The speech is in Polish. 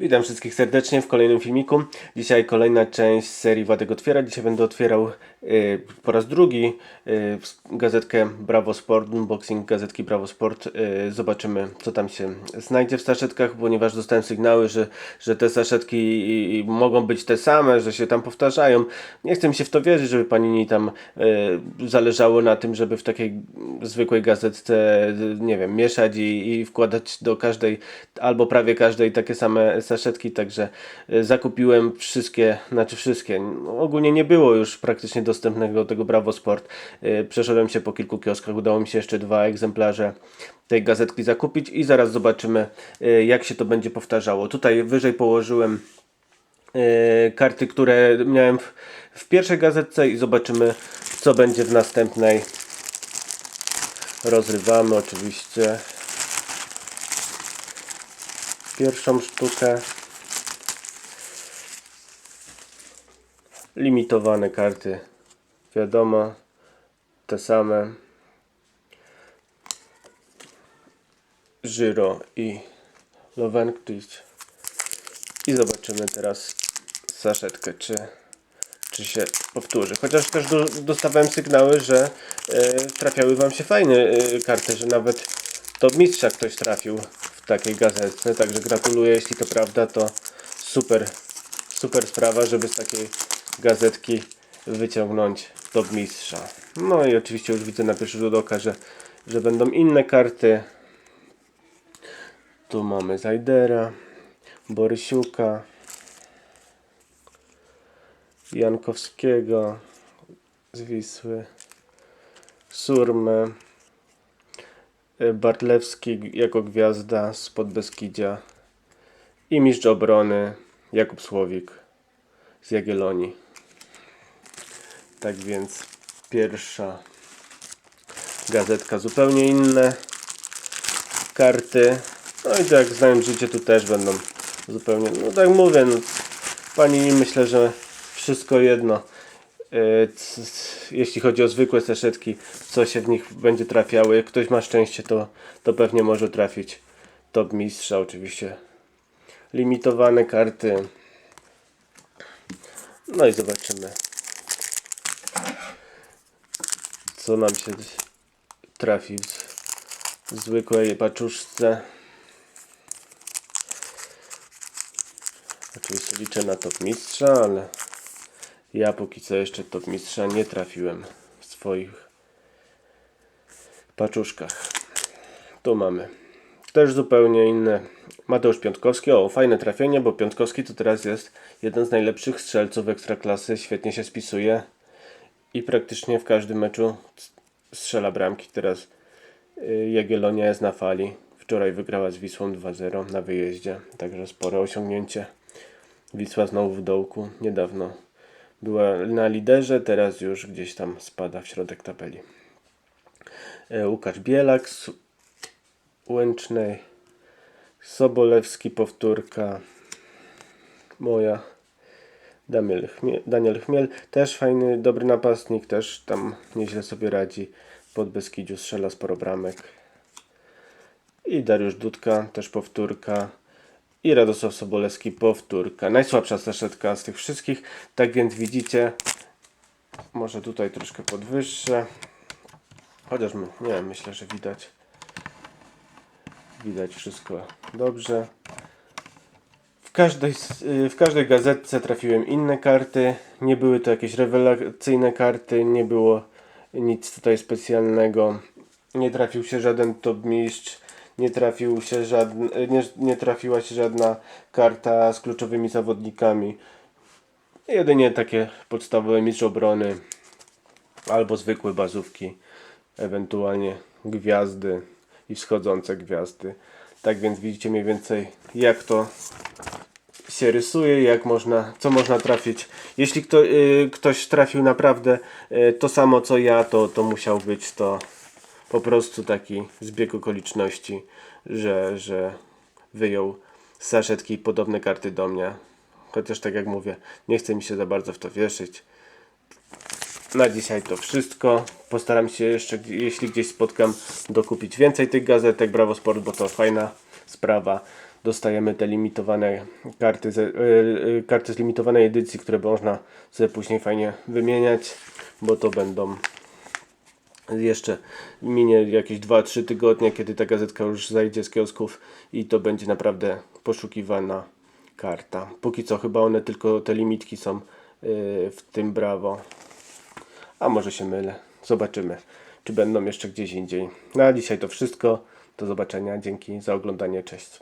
Witam wszystkich serdecznie w kolejnym filmiku. Dzisiaj kolejna część serii Władek Otwiera. Dzisiaj będę otwierał y, po raz drugi y, gazetkę Bravo Sport, unboxing gazetki Bravo Sport. Y, zobaczymy co tam się znajdzie w saszetkach, ponieważ dostałem sygnały, że, że te saszetki mogą być te same, że się tam powtarzają. Nie chcę mi się w to wierzyć, żeby pani tam y, zależało na tym, żeby w takiej zwykłej gazetce, y, nie wiem, mieszać i, i wkładać do każdej albo prawie każdej takie same saszetki, także y, zakupiłem wszystkie, znaczy wszystkie, no, ogólnie nie było już praktycznie dostępnego tego Bravo Sport. Y, Przeszedłem się po kilku kioskach, udało mi się jeszcze dwa egzemplarze tej gazetki zakupić i zaraz zobaczymy y, jak się to będzie powtarzało. Tutaj wyżej położyłem karty, które miałem w pierwszej gazetce i zobaczymy co będzie w następnej. Rozrywamy oczywiście pierwszą sztukę. Limitowane karty, wiadomo, te same. Żyro i Lovenklic. I zobaczymy teraz saszetkę, czy, czy się powtórzy. Chociaż też do, dostawałem sygnały, że e, trafiały Wam się fajne e, karty, że nawet top mistrza ktoś trafił w takiej gazetce. Także gratuluję, jeśli to prawda, to super, super sprawa, żeby z takiej gazetki wyciągnąć top mistrza. No i oczywiście już widzę na pierwszy rzut oka, że, że będą inne karty. Tu mamy Zajdera, Borysiuka, Jankowskiego z Wisły, Surmę, Bartlewski jako gwiazda z Podbeskidzia i mistrz obrony Jakub Słowik z Jagiellonii. Tak więc pierwsza gazetka zupełnie inne karty. No i tak znając życie tu też będą zupełnie, no tak mówię, no, pani myślę, że wszystko jedno. C- Jeśli chodzi o zwykłe saszetki, co się w nich będzie trafiało. Jak ktoś ma szczęście, to, to pewnie może trafić top mistrza oczywiście. Limitowane karty. No i zobaczymy. Co nam się trafi w zwykłej paczuszce. Oczywiście liczę na top mistrza, ale ja póki co jeszcze top mistrza nie trafiłem w swoich paczuszkach. Tu mamy też zupełnie inne. Mateusz Piątkowski, o fajne trafienie, bo Piątkowski to teraz jest jeden z najlepszych strzelców ekstraklasy, świetnie się spisuje i praktycznie w każdym meczu strzela bramki. Teraz y, Jagiellonia jest na fali. Wczoraj wygrała z Wisłą 2-0 na wyjeździe, także spore osiągnięcie. Wisła znowu w dołku. Niedawno była na liderze, teraz już gdzieś tam spada w środek tabeli. E, Łukasz Bielak z Łęcznej, Sobolewski powtórka, moja, Daniel Chmiel, Daniel Chmiel, też fajny, dobry napastnik, też tam nieźle sobie radzi. Pod Beskidziu strzela sporo bramek. I Dariusz Dudka, też powtórka. I Radosław Sobolewski, powtórka. Najsłabsza saszetka z tych wszystkich. Tak więc widzicie, może tutaj troszkę podwyższę. Chociaż my- nie myślę, że widać. Widać wszystko dobrze. W każdej, y, w każdej gazetce trafiłem inne karty. Nie były to jakieś rewelacyjne karty, nie było nic tutaj specjalnego. Nie trafił się żaden top mistrz, nie trafił się żadn, nie, nie trafiła się żadna karta z kluczowymi zawodnikami. Jedynie takie podstawowe mistrz obrony albo zwykłe bazówki, ewentualnie gwiazdy i wschodzące gwiazdy. Tak więc widzicie mniej więcej jak to się rysuje, jak można, co można trafić. Jeśli kto, y, ktoś trafił naprawdę y, to samo co ja, to, to musiał być to po prostu taki zbieg okoliczności, że, że wyjął z saszetki podobne karty do mnie. Chociaż tak jak mówię, nie chce mi się za bardzo w to wierzyć. Na dzisiaj to wszystko. Postaram się jeszcze, jeśli gdzieś spotkam, dokupić więcej tych gazetek Bravo Sport, bo to fajna sprawa. dostajemy te limitowane karty, y, y, karty z limitowanej edycji, które można sobie później fajnie wymieniać, bo to będą jeszcze minie jakieś 2-3 tygodnie, kiedy ta gazetka już zajdzie z kiosków i to będzie naprawdę poszukiwana karta. Póki co chyba one tylko te limitki są yy, w tym Brawo. A może się mylę. Zobaczymy, czy będą jeszcze gdzieś indziej. Na dzisiaj to wszystko. Do zobaczenia. Dzięki za oglądanie. Cześć.